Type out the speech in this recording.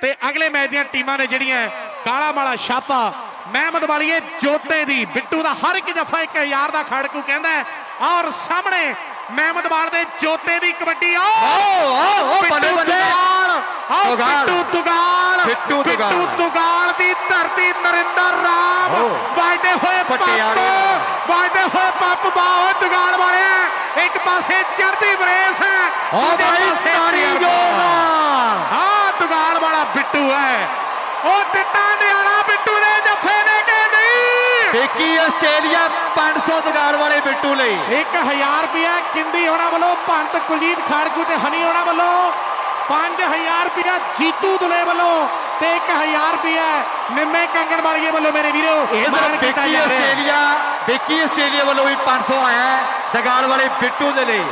ਤੇ ਅਗਲੇ ਮੈਚ ਦੀਆਂ ਟੀਮਾਂ ਨੇ ਜਿਹੜੀਆਂ ਕਾਲਾ ਮਾਲਾ ਛਾਪਾ ਮਹਿਮਦ ਵਾਲੀਏ ਜੋਤੇ ਦੀ ਬਿੱਟੂ ਦਾ ਹਰ ਇੱਕ ਜਫਾ 1000 ਦਾ ਖੜਕੂ ਕਹਿੰਦਾ। ਔਰ ਸਾਹਮਣੇ ਮਹਿਮਦ ਵਾਲ ਦੇ ਜੋਤੇ ਦੀ ਕਬੱਡੀ ਆ ਆਓ ਆਓ ਬੱਲੇ ਬਿੱਟੂ ਬੱਲੇ ਤੁਗਾਲ ਆਓ ਤੁਗਾਲ। ਬਿੱਟੂ ਤੁਗਾਲ ਬਿੱਟੂ ਤੁਗਾਲ। ਬਿੱਟੂ ਤੁਗਾਲ ਦੀ ਧਰਤੀ ਨਰਿੰਦਰ ਰਾਮ। ਵਾਜਦੇ ਹੋਏ ਪੱਪ। ਵਾਜਦੇ ਹੋਏ ਪੱਪ ਬਾਹੋ ਤੁਗਾਲ ਵਾਲਿਆ ਇੱਕ ਪਾਸੇ ਚੜ੍ਹਦੀ ਬਰੇਸ ਹੈ ਦੂਜੇ ਪਾਸੇ ਤਾੜੀ ਤਜਰਬਾ। ਜੋਰ ਹਾਂ ਤੁਗਾਲ ਵਾਲਾ ਬਿੱਟੂ ਹੈ। ਉਹ ਦਿੱਤਾ ਨਿਆਣਾ ਬਿੱਟੂ ਨੇ ਜੱਫੇ ਨੇ ਕਿ ਨਹੀਂ ਦੇਖੀ ਆਸਟ੍ਰੇਲੀਆ 500 ਦਗਾੜ ਵਾਲੇ ਬਿੱਟੂ ਲਈ। 1000 ਰੁਪਿਆ ਕਿੰਦੀ ਹੋਣਾ ਵੱਲੋਂ ਭੰਤ ਕੁਲਜੀਤ ਖਾੜਕੂ ਤੇ ਹਨੀ ਹੋਣਾ ਵੱਲੋਂ 5000 ਰੁਪਿਆ ਜੀਤੂ ਦੁਲੇ ਵੱਲੋਂ ਤੇ 1000 ਰੁਪਿਆ ਨਿੰਮੇ ਕੰਗਣ ਵਾਲੀਏ ਵੱਲੋਂ ਮੇਰੇ ਵੀਰੋ ਇਹ ਕੀਤਾ ਜਾ ਰਿਹਾ। ਆਸਟ੍ਰੇਲੀਆ ਦੇਖੀ ਆਸਟ੍ਰੇਲੀਆ ਵੱਲੋਂ ਵੀ 500 ਆਇਆ ਹੈ ਦਗਾੜ ਵਾਲੇ ਬਿੱਟੂ ਦੇ ਲਈ।